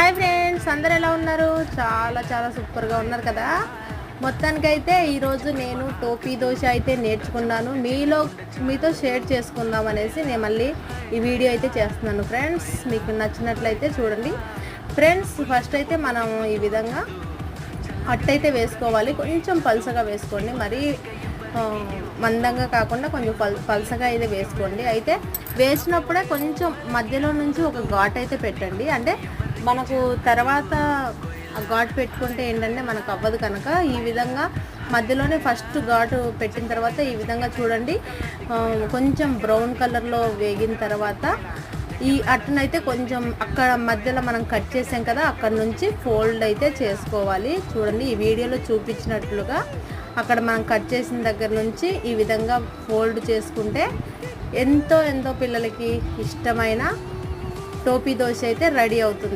Hi friends అందరు ఎలా ఉన్నారు? చాలా చాలా సూపర్గా ఉన్నారు కదా? మొత్తానికైతే ఈరోజు నేను టోపీ దోశ అయితే నేర్చుకున్నాను. మీలో మీతో షేర్ చేసుకుందాం అనేసి నేను మళ్ళీ ఈ వీడియో అయితే చేస్తున్నాను ఫ్రెండ్స్. మీకు నచ్చినట్లయితే చూడండి. ఫ్రెండ్స్ ఫస్ట్ అయితే మనం ఈ విధంగా అట్టయితే వేసుకోవాలి. కొంచెం పలుసగా వేసుకోండి. మరీ మందంగా కాకుండా కొంచెం పల్ పలుసగా అయితే వేసుకోండి. అయితే వేసినప్పుడే కొంచెం మధ్యలో నుంచి ఒక ఘాట్ అయితే పెట్టండి. అంటే మనకు తర్వాత ఆ ఘాట్ పెట్టుకుంటే ఏంటంటే మనకు అవ్వదు కనుక ఈ విధంగా మధ్యలోనే ఫస్ట్ ఘాటు పెట్టిన తర్వాత ఈ విధంగా చూడండి. కొంచెం బ్రౌన్ కలర్లో వేగిన తర్వాత ఈ అట్టనైతే కొంచెం అక్కడ మధ్యలో మనం కట్ చేసాం కదా అక్కడ నుంచి ఫోల్డ్ అయితే చేసుకోవాలి. చూడండి ఈ వీడియోలో చూపించినట్లుగా అక్కడ మనం కట్ చేసిన దగ్గర నుంచి ఈ విధంగా ఫోల్డ్ చేసుకుంటే ఎంతో ఎంతో పిల్లలకి ఇష్టమైన టోపీ దోశ అయితే రెడీ అవుతుంది.